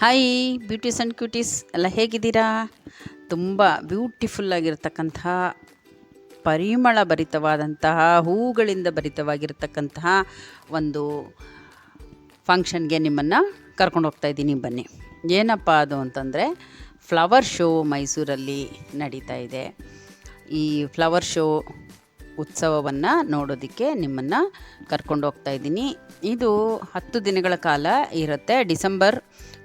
Hi beauties and ಕ್ಯೂಟೀಸ್ ಎಲ್ಲ ಹೇಗಿದ್ದೀರಾ? ತುಂಬ ಬ್ಯೂಟಿಫುಲ್ ಆಗಿರ್ತಕ್ಕಂತಹ ಪರಿಮಳ ಭರಿತವಾದಂತಹ, ಹೂಗಳಿಂದ ಭರಿತವಾಗಿರ್ತಕ್ಕಂತಹ ಒಂದು ಫಂಕ್ಷನ್ಗೆ ನಿಮ್ಮನ್ನು ಕರ್ಕೊಂಡು ಹೋಗ್ತಾ ಇದ್ದೀನಿ. ಬನ್ನಿ. ಏನಪ್ಪ ಅದು ಅಂತಂದರೆ ಫ್ಲವರ್ ಶೋ ಮೈಸೂರಲ್ಲಿ ನಡೀತಾ ಇದೆ. ಈ ಫ್ಲವರ್ ಶೋ ಉತ್ಸವವನ್ನು ನೋಡೋದಕ್ಕೆ ನಿಮ್ಮನ್ನು ಕರ್ಕೊಂಡು ಹೋಗ್ತಾ ಇದ್ದೀನಿ. ಇದು ಹತ್ತು ದಿನಗಳ ಕಾಲ ಇರುತ್ತೆ. ಡಿಸೆಂಬರ್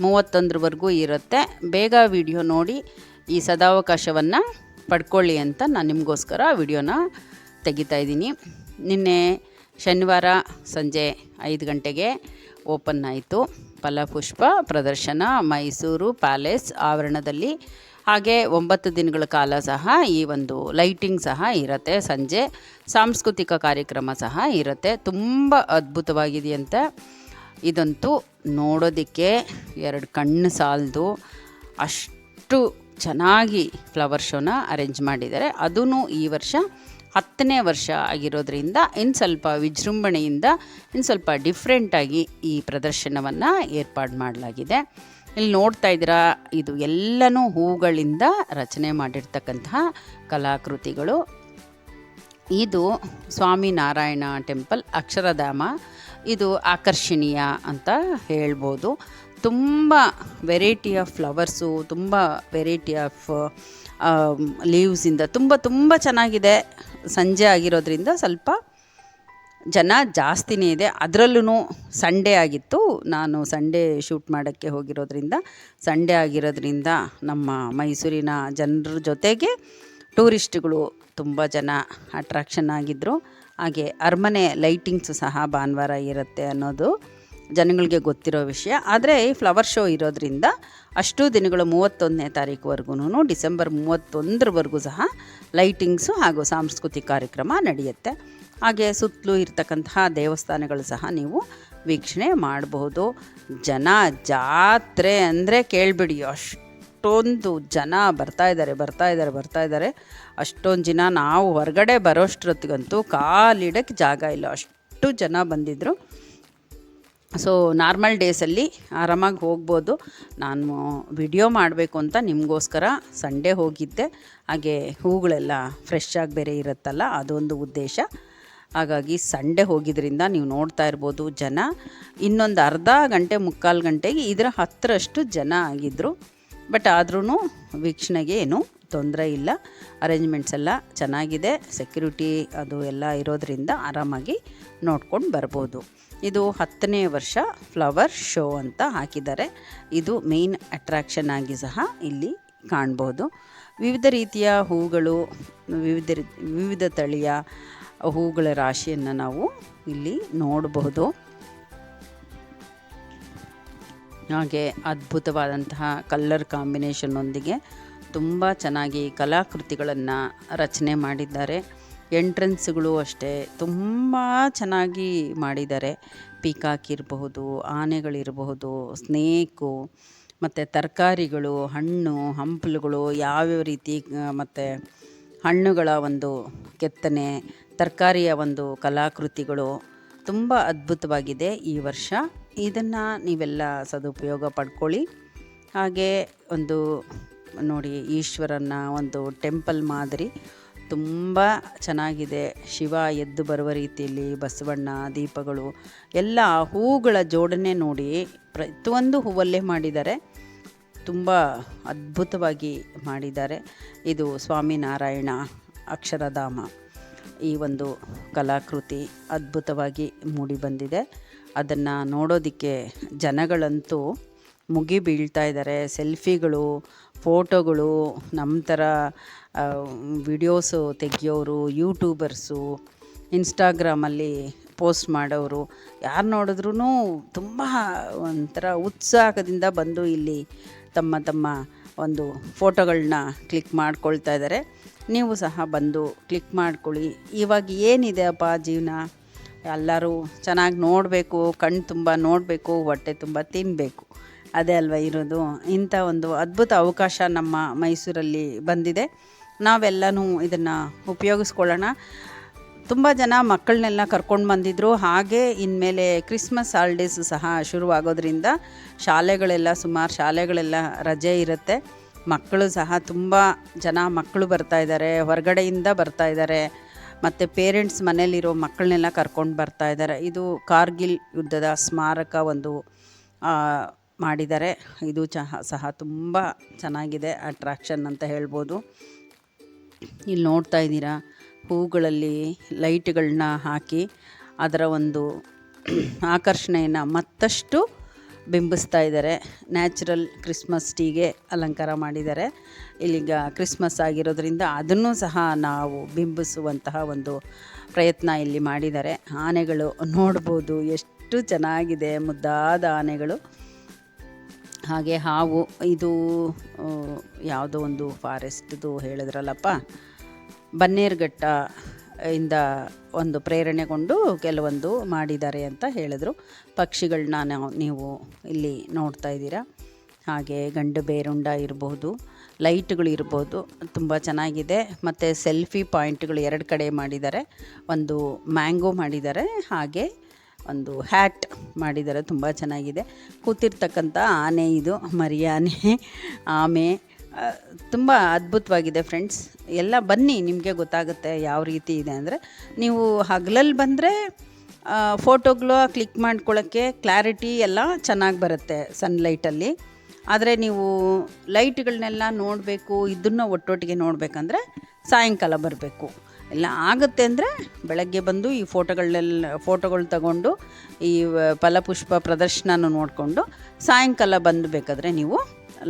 ಮೂವತ್ತೊಂದರವರೆಗೂ ಇರುತ್ತೆ. ಬೇಗ ವಿಡಿಯೋ ನೋಡಿ ಈ ಸದಾವಕಾಶವನ್ನು ಪಡ್ಕೊಳ್ಳಿ ಅಂತ ನಾನು ನಿಮಗೋಸ್ಕರ ವಿಡಿಯೋನ ತೆಗಿತಾ ಇದ್ದೀನಿ. ನಿನ್ನೆ ಶನಿವಾರ ಸಂಜೆ ಐದು ಗಂಟೆಗೆ ಓಪನ್ ಆಯಿತು. ಫಲಪುಷ್ಪ, ಪ್ರದರ್ಶನ, ಮೈಸೂರು ಪ್ಯಾಲೇಸ್ ಆವರಣದಲ್ಲಿ. ಹಾಗೆ ಒಂಬತ್ತು ದಿನಗಳ ಕಾಲ ಸಹ ಈ ಒಂದು ಲೈಟಿಂಗ್ ಸಹ ಇರುತ್ತೆ. ಸಂಜೆ ಸಾಂಸ್ಕೃತಿಕ ಕಾರ್ಯಕ್ರಮ ಸಹ ಇರುತ್ತೆ. ತುಂಬ ಅದ್ಭುತವಾಗಿದೆಯಂತೆ. ಇದಂತೂ ನೋಡೋದಕ್ಕೆ ಎರಡು ಕಣ್ಣು ಸಾಲದು. ಅಷ್ಟು ಚೆನ್ನಾಗಿ ಫ್ಲವರ್ ಶೋನ ಅರೇಂಜ್ ಮಾಡಿದ್ದಾರೆ. ಅದೂ ಈ ವರ್ಷ ಹತ್ತನೇ ವರ್ಷ ಆಗಿರೋದ್ರಿಂದ ಇನ್ನು ಸ್ವಲ್ಪ ವಿಜೃಂಭಣೆಯಿಂದ ಇನ್ನು ಸ್ವಲ್ಪ ಡಿಫ್ರೆಂಟಾಗಿ ಈ ಪ್ರದರ್ಶನವನ್ನು ಏರ್ಪಾಡು ಮಾಡಲಾಗಿದೆ. ಇಲ್ಲಿ ನೋಡ್ತಾ ಇದ್ದೀರಾ, ಇದು ಎಲ್ಲನೂ ಹೂಗಳಿಂದ ರಚನೆ ಮಾಡಿರ್ತಕ್ಕಂತಹ ಕಲಾಕೃತಿಗಳು. ಇದು ಸ್ವಾಮಿನಾರಾಯಣ ಟೆಂಪಲ್ ಅಕ್ಷರಧಾಮ ಇದು ಆಕರ್ಷಣೀಯ ಅಂತ ಹೇಳ್ಬೋದು. ತುಂಬ ವೆರೈಟಿ ಆಫ್ ಫ್ಲವರ್ಸು ತುಂಬ ವೆರೈಟಿ ಆಫ್ ಲೀವ್ಸಿಂದ ತುಂಬ ತುಂಬ ಚೆನ್ನಾಗಿದೆ. ಸಂಜೆ ಆಗಿರೋದ್ರಿಂದ ಸ್ವಲ್ಪ ಜನ ಜಾಸ್ತಿನೇ ಇದೆ. ಅದರಲ್ಲೂ ಸಂಡೇ ಆಗಿತ್ತು. ನಾನು ಸಂಡೇ ಶೂಟ್ ಮಾಡೋಕ್ಕೆ ಹೋಗಿರೋದ್ರಿಂದ ಸಂಡೇ ಆಗಿರೋದ್ರಿಂದ ನಮ್ಮ ಮೈಸೂರಿನ ಜನರ ಜೊತೆಗೆ ಟೂರಿಸ್ಟ್ಗಳು ತುಂಬ ಜನ ಅಟ್ರಾಕ್ಷನ್ ಆಗಿದ್ದರು ಹಾಗೆ ಅರಮನೆ ಲೈಟಿಂಗ್ಸು ಸಹ ಭಾನುವಾರ ಇರುತ್ತೆ ಅನ್ನೋದು ಜನಗಳಿಗೆ ಗೊತ್ತಿರೋ ವಿಷಯ. ಆದರೆ ಈ ಫ್ಲವರ್ ಶೋ ಇರೋದ್ರಿಂದ ಅಷ್ಟು ದಿನಗಳು ಮೂವತ್ತೊಂದನೇ ತಾರೀಕುವರೆಗೂ ಡಿಸೆಂಬರ್ ಮೂವತ್ತೊಂದರವರೆಗೂ ಸಹ ಲೈಟಿಂಗ್ಸು ಹಾಗೂ ಸಾಂಸ್ಕೃತಿಕ ಕಾರ್ಯಕ್ರಮ ನಡೆಯುತ್ತೆ. ಹಾಗೆ ಸುತ್ತಲೂ ಇರ್ತಕ್ಕಂತಹ ದೇವಸ್ಥಾನಗಳು ಸಹ ನೀವು ವೀಕ್ಷಣೆ ಮಾಡಬಹುದು ಜನ ಜಾತ್ರೆ ಅಂದರೆ ಕೇಳಿಬಿಡಿ, ಅಷ್ಟೊಂದು ಜನ ಬರ್ತಾ ಇದ್ದಾರೆ ಬರ್ತಾ ಇದ್ದಾರೆ ಬರ್ತಾ ಇದ್ದಾರೆ. ಅಷ್ಟೊಂದು ಜನ ನಾವು ಹೊರಗಡೆ ಬರೋಷ್ಟೊತ್ತಿಗಂತೂ ಕಾಲಿಡಕ್ಕೆ ಜಾಗ ಇಲ್ಲ. ಅಷ್ಟು ಜನ ಬಂದಿದ್ದರು ಸೊ ನಾರ್ಮಲ್ ಡೇಸಲ್ಲಿ ಆರಾಮಾಗಿ ಹೋಗ್ಬೋದು. ನಾನು ವಿಡಿಯೋ ಮಾಡಬೇಕು ಅಂತ ನಿಮಗೋಸ್ಕರ ಸಂಡೇ ಹೋಗಿದ್ದೆ. ಹಾಗೆ ಹೂಗಳೆಲ್ಲ ಫ್ರೆಶ್ ಆಗಿ ಬೇರೆ ಇರುತ್ತಲ್ಲ, ಅದೊಂದು ಉದ್ದೇಶ. ಹಾಗಾಗಿ ಸಂಡೇ ಹೋಗಿದ್ರಿಂದ ನೀವು ನೋಡ್ತಾ ಇರ್ಬೋದು ಜನ. ಇನ್ನೊಂದು ಅರ್ಧ ಗಂಟೆ, ಮುಕ್ಕಾಲು ಗಂಟೆಗೆ ಇದರ ಹತ್ತರಷ್ಟು ಜನ ಆಗಿದ್ದರು ಬಟ್ ಆದ್ರೂ ವೀಕ್ಷಣೆಗೆ ಏನು ತೊಂದರೆ ಇಲ್ಲ. ಅರೇಂಜ್ಮೆಂಟ್ಸ್ ಎಲ್ಲ ಚೆನ್ನಾಗಿದೆ. ಸೆಕ್ಯೂರಿಟಿ ಅದು ಎಲ್ಲ ಇರೋದ್ರಿಂದ ಆರಾಮಾಗಿ ನೋಡ್ಕೊಂಡು ಬರ್ಬೋದು. ಇದು ಹತ್ತನೇ ವರ್ಷ ಫ್ಲವರ್ ಶೋ ಅಂತ ಹಾಕಿದ್ದಾರೆ. ಇದು ಮೇನ್ ಅಟ್ರಾಕ್ಷನ್ ಆಗಿ ಸಹ ಇಲ್ಲಿ ಕಾಣ್ಬೋದು. ವಿವಿಧ ರೀತಿಯ ಹೂಗಳು, ವಿವಿಧ ವಿವಿಧ ತಳಿಯ ಹೂಗಳ ರಾಶಿಯನ್ನು ನಾವು ಇಲ್ಲಿ ನೋಡಬಹುದು ಹಾಗೆ ಅದ್ಭುತವಾದಂತಹ ಕಲ್ಲರ್ ಕಾಂಬಿನೇಷನ್ನೊಂದಿಗೆ ತುಂಬ ಚೆನ್ನಾಗಿ ಕಲಾಕೃತಿಗಳನ್ನು ರಚನೆ ಮಾಡಿದ್ದಾರೆ. ಎಂಟ್ರೆನ್ಸ್ಗಳು ಅಷ್ಟೇ ತುಂಬ ಚೆನ್ನಾಗಿ ಮಾಡಿದ್ದಾರೆ. ಪೀಕಾಕ್ ಇರಬಹುದು, ಆನೆಗಳಿರಬಹುದು ಸ್ನೇಕು ಮತ್ತು ತರಕಾರಿಗಳು, ಹಣ್ಣು, ಹಂಪಲುಗಳು ಯಾವ್ಯಾವ ರೀತಿ ಮತ್ತು ಹಣ್ಣುಗಳ ಒಂದು ಕೆತ್ತನೆ, ತರಕಾರಿಯ ಒಂದು ಕಲಾಕೃತಿಗಳು ತುಂಬ ಅದ್ಭುತವಾಗಿದೆ ಈ ವರ್ಷ. ಇದನ್ನು ನೀವೆಲ್ಲ ಸದುಪಯೋಗ ಪಡ್ಕೊಳ್ಳಿ. ಹಾಗೆ ಒಂದು ನೋಡಿ ಈಶ್ವರನ ಒಂದು ಟೆಂಪಲ್ ಮಾದರಿ. ತುಂಬ ಚೆನ್ನಾಗಿದೆ. ಶಿವ ಎದ್ದು ಬರುವ ರೀತಿಯಲ್ಲಿ ಬಸವಣ್ಣ, ದೀಪಗಳು, ಎಲ್ಲ ಹೂಗಳ ಜೋಡಣೆ ನೋಡಿ ಪ್ರತಿಯೊಂದು ಹೂವಲ್ಲೇ ಮಾಡಿದ್ದಾರೆ. ತುಂಬ ಅದ್ಭುತವಾಗಿ ಮಾಡಿದ್ದಾರೆ. ಇದು ಸ್ವಾಮಿನಾರಾಯಣ ಅಕ್ಷರಧಾಮ. ಈ ಒಂದು ಕಲಾಕೃತಿ ಅದ್ಭುತವಾಗಿ ಮೂಡಿ ಬಂದಿದೆ. ಅದನ್ನು ನೋಡೋದಕ್ಕೆ ಜನಗಳಂತೂ ಮುಗಿ ಬೀಳ್ತಾ ಇದ್ದಾರೆ. ಸೆಲ್ಫಿಗಳು ಫೋಟೋಗಳು ನಮ್ಮ ಥರ ವಿಡಿಯೋಸು ತೆಗಿಯೋರು ಯೂಟ್ಯೂಬರ್ಸು ಇನ್ಸ್ಟಾಗ್ರಾಮಲ್ಲಿ ಪೋಸ್ಟ್ ಮಾಡೋರು, ಯಾರು ನೋಡಿದ್ರೂ ತುಂಬ ಒಂಥರ ಉತ್ಸಾಹದಿಂದ ಬಂದು ಇಲ್ಲಿ ತಮ್ಮ ತಮ್ಮ ಒಂದು ಫೋಟೋಗಳನ್ನ ಕ್ಲಿಕ್ ಮಾಡ್ಕೊಳ್ತಾ ಇದ್ದಾರೆ ನೀವು ಸಹ ಬಂದು ಕ್ಲಿಕ್ ಮಾಡ್ಕೊಳ್ಳಿ. ಇವಾಗ ಏನಿದೆ ಅಪ್ಪ ಜೀವನ? ಎಲ್ಲರೂ ಚೆನ್ನಾಗಿ ನೋಡಬೇಕು ಕಣ್ಣು ತುಂಬ ನೋಡಬೇಕು, ಹೊಟ್ಟೆ ತುಂಬ ತಿನ್ನಬೇಕು ಅದೇ ಅಲ್ವ ಇರೋದು. ಇಂಥ ಒಂದು ಅದ್ಭುತ ಅವಕಾಶ ನಮ್ಮ ಮೈಸೂರಲ್ಲಿ ಬಂದಿದೆ. ನಾವೆಲ್ಲನೂ ಇದನ್ನು ಉಪಯೋಗಿಸ್ಕೊಳ್ಳೋಣ. ತುಂಬ ಜನ ಮಕ್ಕಳನ್ನೆಲ್ಲ ಕರ್ಕೊಂಡು ಬಂದಿದ್ರು. ಹಾಗೆ ಇನ್ಮೇಲೆ ಕ್ರಿಸ್ಮಸ್ ಹಾಲಿಡೇಸ್ ಸಹ ಶುರುವಾಗೋದ್ರಿಂದ ಶಾಲೆಗಳೆಲ್ಲ ಸುಮಾರು ಶಾಲೆಗಳೆಲ್ಲ ರಜೆ ಇರುತ್ತೆ. ಮಕ್ಕಳು ಸಹ ತುಂಬ ಜನ ಮಕ್ಕಳು ಬರ್ತಾ ಇದ್ದಾರೆ. ಹೊರಗಡೆಯಿಂದ ಬರ್ತಾ ಇದ್ದಾರೆ. ಮತ್ತು ಪೇರೆಂಟ್ಸ್ ಮನೇಲಿರೋ ಮಕ್ಕಳನ್ನೆಲ್ಲ ಕರ್ಕೊಂಡು ಬರ್ತಾ ಇದ್ದಾರೆ. ಇದು ಕಾರ್ಗಿಲ್ ಯುದ್ಧದ ಸ್ಮಾರಕ ಒಂದು ಮಾಡಿದ್ದಾರೆ ಇದು ಚಹ, ಸಹ ತುಂಬ ಚೆನ್ನಾಗಿದೆ ಅಟ್ರಾಕ್ಷನ್ ಅಂತ ಹೇಳ್ಬೋದು. ಇಲ್ಲಿ ನೋಡ್ತಾ ಇದ್ದೀರಾ, ಹೂಗಳಲ್ಲಿ ಲೈಟ್ಗಳನ್ನ ಹಾಕಿ ಅದರ ಒಂದು ಆಕರ್ಷಣೆಯನ್ನು ಮತ್ತಷ್ಟು ಬಿಂಬಿಸ್ತಾ ಇದ್ದಾರೆ. ನ್ಯಾಚುರಲ್ ಕ್ರಿಸ್ಮಸ್ ಟೀಗೆ ಅಲಂಕಾರ ಮಾಡಿದ್ದಾರೆ. ಇಲ್ಲಿಗ ಕ್ರಿಸ್ಮಸ್ ಆಗಿರೋದ್ರಿಂದ ಅದನ್ನು ಸಹ ನಾವು ಬಿಂಬಿಸುವಂತಹ ಒಂದು ಪ್ರಯತ್ನ ಇಲ್ಲಿ ಮಾಡಿದ್ದಾರೆ. ಆನೆಗಳು ನೋಡ್ಬೋದು ಎಷ್ಟು ಚೆನ್ನಾಗಿದೆ, ಮುದ್ದಾದ ಆನೆಗಳು. ಹಾಗೆ ಹಾವು, ಇದು ಯಾವುದೋ ಒಂದು ಫಾರೆಸ್ಟ್ದು ಹೇಳಿದ್ರಲ್ಲಪ್ಪ, ಬನ್ನೇರುಘಟ್ಟ ಇಂದ ಒಂದು ಪ್ರೇರಣೆಗೊಂಡು ಕೆಲವೊಂದು ಮಾಡಿದ್ದಾರೆ ಅಂತ ಹೇಳಿದ್ರು. ಪಕ್ಷಿಗಳನ್ನ ನಾವು ನೀವು ಇಲ್ಲಿ ನೋಡ್ತಾ ಇದ್ದೀರಾ. ಹಾಗೆ ಗಂಡು ಬೇರುಂಡ ಇರ್ಬೋದು, ಲೈಟ್ಗಳು ಇರ್ಬೋದು, ತುಂಬ ಚೆನ್ನಾಗಿದೆ. ಮತ್ತು ಸೆಲ್ಫಿ ಪಾಯಿಂಟ್ಗಳು ಎರಡು ಕಡೆ ಮಾಡಿದ್ದಾರೆ. ಒಂದು ಮ್ಯಾಂಗೋ ಮಾಡಿದ್ದಾರೆ. ಹಾಗೆ ಒಂದು ಹ್ಯಾಟ್ ಮಾಡಿದ್ದಾರೆ ತುಂಬ ಚೆನ್ನಾಗಿದೆ. ಕೂತಿರ್ತಕ್ಕಂಥ ಆನೆ ಇದು ಮರಿ ಆನೆ ಆಮೆ ತುಂಬ ಅದ್ಭುತವಾಗಿದೆ ಫ್ರೆಂಡ್ಸ್ ಎಲ್ಲ ಬನ್ನಿ, ನಿಮಗೆ ಗೊತ್ತಾಗುತ್ತೆ ಯಾವ ರೀತಿ ಇದೆ ಅಂದರೆ. ನೀವು ಹಗಲಲ್ಲಿ ಬಂದರೆ ಫೋಟೋಗಳು ಕ್ಲಿಕ್ ಮಾಡ್ಕೊಳ್ಳೋಕ್ಕೆ ಕ್ಲಾರಿಟಿ ಎಲ್ಲ ಚೆನ್ನಾಗಿ ಬರುತ್ತೆ ಸನ್ಲೈಟಲ್ಲಿ ಆದರೆ ನೀವು ಲೈಟ್ಗಳನ್ನೆಲ್ಲ ನೋಡಬೇಕು, ಇದನ್ನು ಒಟ್ಟೊಟ್ಟಿಗೆ ನೋಡಬೇಕಂದ್ರೆ ಸಾಯಂಕಾಲ ಬರಬೇಕು. ಇಲ್ಲ ಆಗುತ್ತೆ ಅಂದರೆ ಬೆಳಗ್ಗೆ ಬಂದು ಈ ಫೋಟೋಗಳನ್ನೆಲ್ಲ ಫೋಟೋಗಳು ತಗೊಂಡು ಈ ಫಲಪುಷ್ಪ ಪ್ರದರ್ಶನ ನೋಡಿಕೊಂಡು ಸಾಯಂಕಾಲ ಬಂದು ಬೇಕಾದರೆ ನೀವು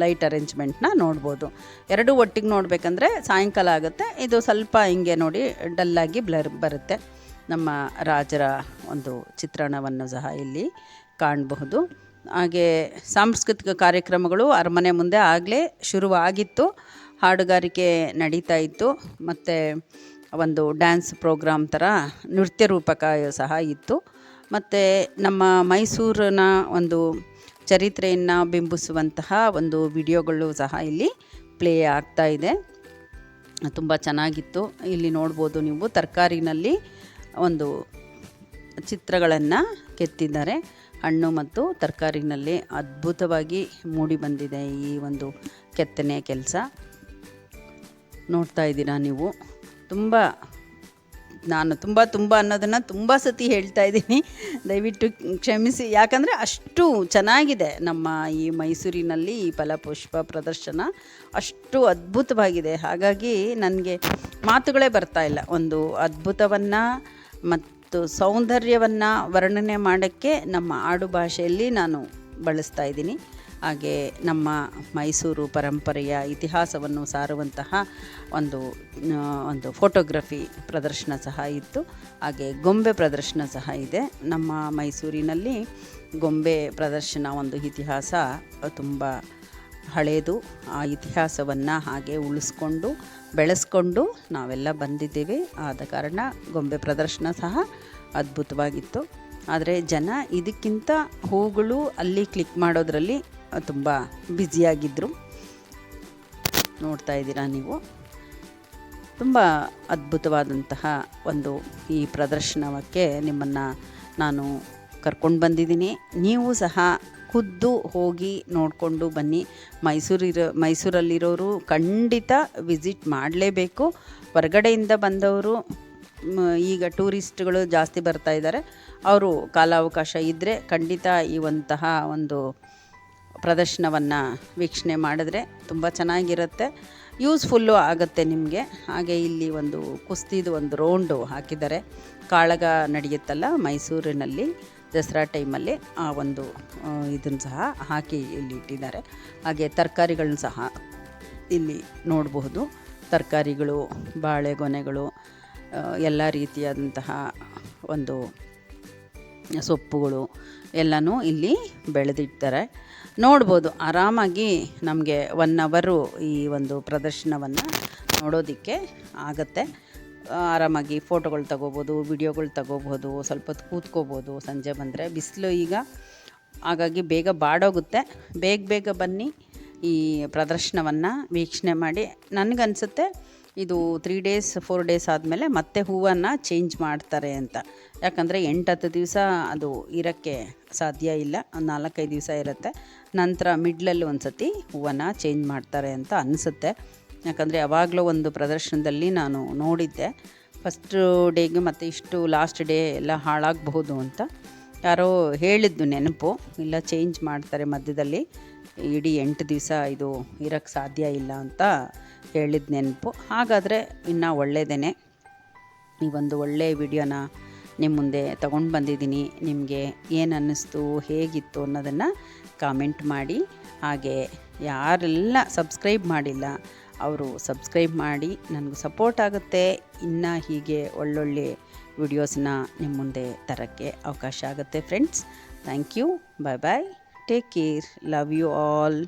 ಲೈಟ್ ಅರೇಂಜ್ಮೆಂಟ್ನ ನೋಡ್ಬೋದು. ಎರಡೂ ಒಟ್ಟಿಗೆ ನೋಡಬೇಕಂದ್ರೆ ಸಾಯಂಕಾಲ ಆಗುತ್ತೆ. ಇದು ಸ್ವಲ್ಪ ಹಿಂಗೆ ನೋಡಿ ಡಲ್ಲಾಗಿ ಬ್ಲರ್ ಬರುತ್ತೆ. ನಮ್ಮ ರಾಜರ ಒಂದು ಚಿತ್ರಣವನ್ನು ಸಹ ಇಲ್ಲಿ ಕಾಣಬಹುದು. ಹಾಗೆ ಸಾಂಸ್ಕೃತಿಕ ಕಾರ್ಯಕ್ರಮಗಳು ಅರಮನೆ ಮುಂದೆ ಆಗಲೇ ಶುರುವಾಗಿತ್ತು. ಹಾಡುಗಾರಿಕೆ ನಡೀತಾ ಇತ್ತು. ಮತ್ತು ಒಂದು ಡ್ಯಾನ್ಸ್ ಪ್ರೋಗ್ರಾಮ್ ಥರ ನೃತ್ಯ ರೂಪಕ ಸಹ ಇತ್ತು. ಮತ್ತು ನಮ್ಮ ಮೈಸೂರಿನ ಒಂದು ಚರಿತ್ರೆಯನ್ನು ಬಿಂಬಿಸುವಂತಹ ಒಂದು ವಿಡಿಯೋಗಳು ಸಹ ಇಲ್ಲಿ ಪ್ಲೇ ಆಗ್ತಾ ಇದೆ. ತುಂಬ ಚೆನ್ನಾಗಿತ್ತು. ಇಲ್ಲಿ ನೋಡ್ಬೋದು ನೀವು ತರಕಾರಿನಲ್ಲಿ ಒಂದು ಚಿತ್ರಗಳನ್ನು ಕೆತ್ತಿದ್ದಾರೆ. ಹಣ್ಣು ಮತ್ತು ತರಕಾರಿನಲ್ಲಿ ಅದ್ಭುತವಾಗಿ ಮೂಡಿ ಬಂದಿದೆ ಈ ಒಂದು ಕೆತ್ತನೆ ಕೆಲಸ. ನೋಡ್ತಾ ಇದ್ದೀರಾ ನೀವು? ತುಂಬ, ನಾನು ತುಂಬ ತುಂಬ ಅನ್ನೋದನ್ನು ತುಂಬ ಸತಿ ಹೇಳ್ತಾ ಇದ್ದೀನಿ. ದಯವಿಟ್ಟು ಕ್ಷಮಿಸಿ. ಯಾಕಂದರೆ ಅಷ್ಟು ಚೆನ್ನಾಗಿದೆ ನಮ್ಮ ಈ ಮೈಸೂರಿನಲ್ಲಿ ಈ ಫಲಪುಷ್ಪ ಪ್ರದರ್ಶನ. ಅಷ್ಟು ಅದ್ಭುತವಾಗಿದೆ. ಹಾಗಾಗಿ ನನಗೆ ಮಾತುಗಳೇ ಬರ್ತಾ ಇಲ್ಲ. ಒಂದು ಅದ್ಭುತವನ್ನು ಮತ್ತು ಸೌಂದರ್ಯವನ್ನು ವರ್ಣನೆ ಮಾಡೋಕ್ಕೆ ನಮ್ಮ ಆಡು ಭಾಷೆಯಲ್ಲಿ ನಾನು ಬಳಸ್ತಾ ಇದ್ದೀನಿ. ಹಾಗೆ ನಮ್ಮ ಮೈಸೂರು ಪರಂಪರೆಯ ಇತಿಹಾಸವನ್ನು ಸಾರುವಂತಹ ಒಂದು ಒಂದು ಫೋಟೋಗ್ರಫಿ ಪ್ರದರ್ಶನ ಸಹ ಇತ್ತು. ಹಾಗೆ ಗೊಂಬೆ ಪ್ರದರ್ಶನ ಸಹ ಇದೆ. ನಮ್ಮ ಮೈಸೂರಿನಲ್ಲಿ ಗೊಂಬೆ ಪ್ರದರ್ಶನ ಒಂದು ಇತಿಹಾಸ ತುಂಬ ಹಳೆಯದು ಆ ಇತಿಹಾಸವನ್ನು ಹಾಗೆ ಉಳಿಸ್ಕೊಂಡು, ಬೆಳೆಸ್ಕೊಂಡು ನಾವೆಲ್ಲ ಬಂದಿದ್ದೇವೆ. ಆದ ಕಾರಣ ಗೊಂಬೆ ಪ್ರದರ್ಶನ ಸಹ ಅದ್ಭುತವಾಗಿತ್ತು. ಆದರೆ ಜನ ಇದಕ್ಕಿಂತ ಹೂಗಳು ಅಲ್ಲಿ ಕ್ಲಿಕ್ ಮಾಡೋದ್ರಲ್ಲಿ ತುಂಬ ಬ್ಯುಸಿಯಾಗಿದ್ದರು ನೋಡ್ತಾ ಇದ್ದೀರಾ ನೀವು? ತುಂಬ ಅದ್ಭುತವಾದಂತಹ ಒಂದು ಈ ಪ್ರದರ್ಶನಕ್ಕೆ ನಿಮ್ಮನ್ನು ನಾನು ಕರ್ಕೊಂಡು ಬಂದಿದ್ದೀನಿ. ನೀವು ಸಹ ಖುದ್ದು ಹೋಗಿ ನೋಡಿಕೊಂಡು ಬನ್ನಿ. ಮೈಸೂರಿರೋ, ಮೈಸೂರಲ್ಲಿರೋರು ಖಂಡಿತ ವಿಸಿಟ್ ಮಾಡಲೇಬೇಕು. ಹೊರಗಡೆಯಿಂದ ಬಂದವರು ಈಗ ಟೂರಿಸ್ಟ್ಗಳು ಜಾಸ್ತಿ ಬರ್ತಾ ಇದ್ದಾರೆ. ಅವರು ಕಾಲಾವಕಾಶ ಇದ್ದರೆ ಖಂಡಿತ ಇವಂತಹ ಒಂದು ಪ್ರದರ್ಶನವನ್ನು ವೀಕ್ಷಣೆ ಮಾಡಿದ್ರೆ ತುಂಬ ಚೆನ್ನಾಗಿರುತ್ತೆ. ಯೂಸ್ಫುಲ್ಲು ಆಗುತ್ತೆ ನಿಮಗೆ. ಹಾಗೆ ಇಲ್ಲಿ ಒಂದು ಕುಸ್ತಿದು ಒಂದು ರೌಂಡು ಹಾಕಿದ್ದಾರೆ. ಕಾಳಗ ನಡೆಯುತ್ತಲ್ಲ ಮೈಸೂರಿನಲ್ಲಿ, ದಸರಾ ಟೈಮಲ್ಲಿ ಆ ಒಂದು ಇದನ್ನು ಸಹ ಹಾಕಿ ಇಲ್ಲಿ ಇಟ್ಟಿದ್ದಾರೆ. ಹಾಗೆ ತರಕಾರಿಗಳನ್ನ ಸಹ ಇಲ್ಲಿ ನೋಡಬಹುದು. ತರಕಾರಿಗಳು, ಬಾಳೆಗೊನೆಗಳು ಎಲ್ಲ ರೀತಿಯಾದಂತಹ ಒಂದು ಸೊಪ್ಪುಗಳು ಎಲ್ಲನೂ ಇಲ್ಲಿ ಬೆಳೆದಿಡ್ತಾರೆ. ನೋಡ್ಬೋದು, ಆರಾಮಾಗಿ ನಮಗೆ ಒನ್ ಅವರು ಈ ಒಂದು ಪ್ರದರ್ಶನವನ್ನು ನೋಡೋದಕ್ಕೆ ಆಗತ್ತೆ. ಆರಾಮಾಗಿ ಫೋಟೋಗಳು ತಗೋಬೋದು ವಿಡಿಯೋಗಳು ತಗೋಬೋದು, ಸ್ವಲ್ಪ ಹೊತ್ತು ಕೂತ್ಕೋಬೋದು, ಸಂಜೆ ಬಂದರೆ. ಬಿಸಿಲು ಈಗ, ಹಾಗಾಗಿ ಬೇಗ ಬಾಡೋಗುತ್ತೆ. ಬೇಗ ಬೇಗ ಬನ್ನಿ. ಈ ಪ್ರದರ್ಶನವನ್ನು ವೀಕ್ಷಣೆ ಮಾಡಿ. ನನಗನ್ಸುತ್ತೆ ಇದು ತ್ರೀ ಡೇಸ್ ಫೋರ್ ಡೇಸ್ ಆದಮೇಲೆ ಮತ್ತೆ ಹೂವನ್ನು ಚೇಂಜ್ ಮಾಡ್ತಾರೆ ಅಂತ. ಯಾಕಂದರೆ ಎಂಟು ಹತ್ತು ದಿವಸ ಅದು ಇರೋಕ್ಕೆ ಸಾಧ್ಯ ಇಲ್ಲ. ಒಂದು ನಾಲ್ಕೈದು ದಿವಸ ಇರುತ್ತೆ. ನಂತರ ಮಿಡ್ಲಲ್ಲಿ ಒಂದು ಸತಿ ಹೂವನ್ನು ಚೇಂಜ್ ಮಾಡ್ತಾರೆ ಅಂತ ಅನಿಸುತ್ತೆ. ಯಾಕಂದರೆ ಯಾವಾಗಲೂ ಒಂದು ಪ್ರದರ್ಶನದಲ್ಲಿ ನಾನು ನೋಡಿದ್ದೆ. ಫಸ್ಟು ಡೇಗೆ ಮತ್ತು ಇಷ್ಟು ಲಾಸ್ಟ್ ಡೇ ಎಲ್ಲ ಹಾಳಾಗಬಹುದು ಅಂತ. ಯಾರೋ ಹೇಳಿದ್ದು ನೆನಪು. ಇಲ್ಲ ಚೇಂಜ್ ಮಾಡ್ತಾರೆ ಮಧ್ಯದಲ್ಲಿ. ಇಡೀ ಎಂಟು ದಿವಸ ಇದು ಇರೋಕ್ಕೆ ಸಾಧ್ಯ ಇಲ್ಲ ಅಂತ ಹೇಳಿದ ನೆನಪು. ಹಾಗಾದರೆ ಇನ್ನೂ ಒಳ್ಳೆಯದೇ ಈ ಒಂದು ಒಳ್ಳೆಯ ವಿಡಿಯೋನ ನಿಮ್ಮ ಮುಂದೆ ತಗೊಂಡು ಬಂದಿದ್ದೀನಿ. ನಿಮಗೆ ಏನು ಅನ್ನಿಸ್ತು, ಹೇಗಿತ್ತು ಅನ್ನೋದನ್ನು ಕಾಮೆಂಟ್ ಮಾಡಿ. ಹಾಗೆ ಯಾರೆಲ್ಲ ಸಬ್ಸ್ಕ್ರೈಬ್ ಮಾಡಿಲ್ಲ, ಅವರು ಸಬ್ಸ್ಕ್ರೈಬ್ ಮಾಡಿ. ನನಗೆ ಸಪೋರ್ಟ್ ಆಗುತ್ತೆ. ಇನ್ನು ಹೀಗೆ ಒಳ್ಳೊಳ್ಳೆ ವಿಡಿಯೋಸ್ನ ನಿಮ್ಮ ಮುಂದೆ ತರೋಕ್ಕೆ ಅವಕಾಶ ಆಗುತ್ತೆ, friends. Thank you. Bye bye. Take care. Love you all.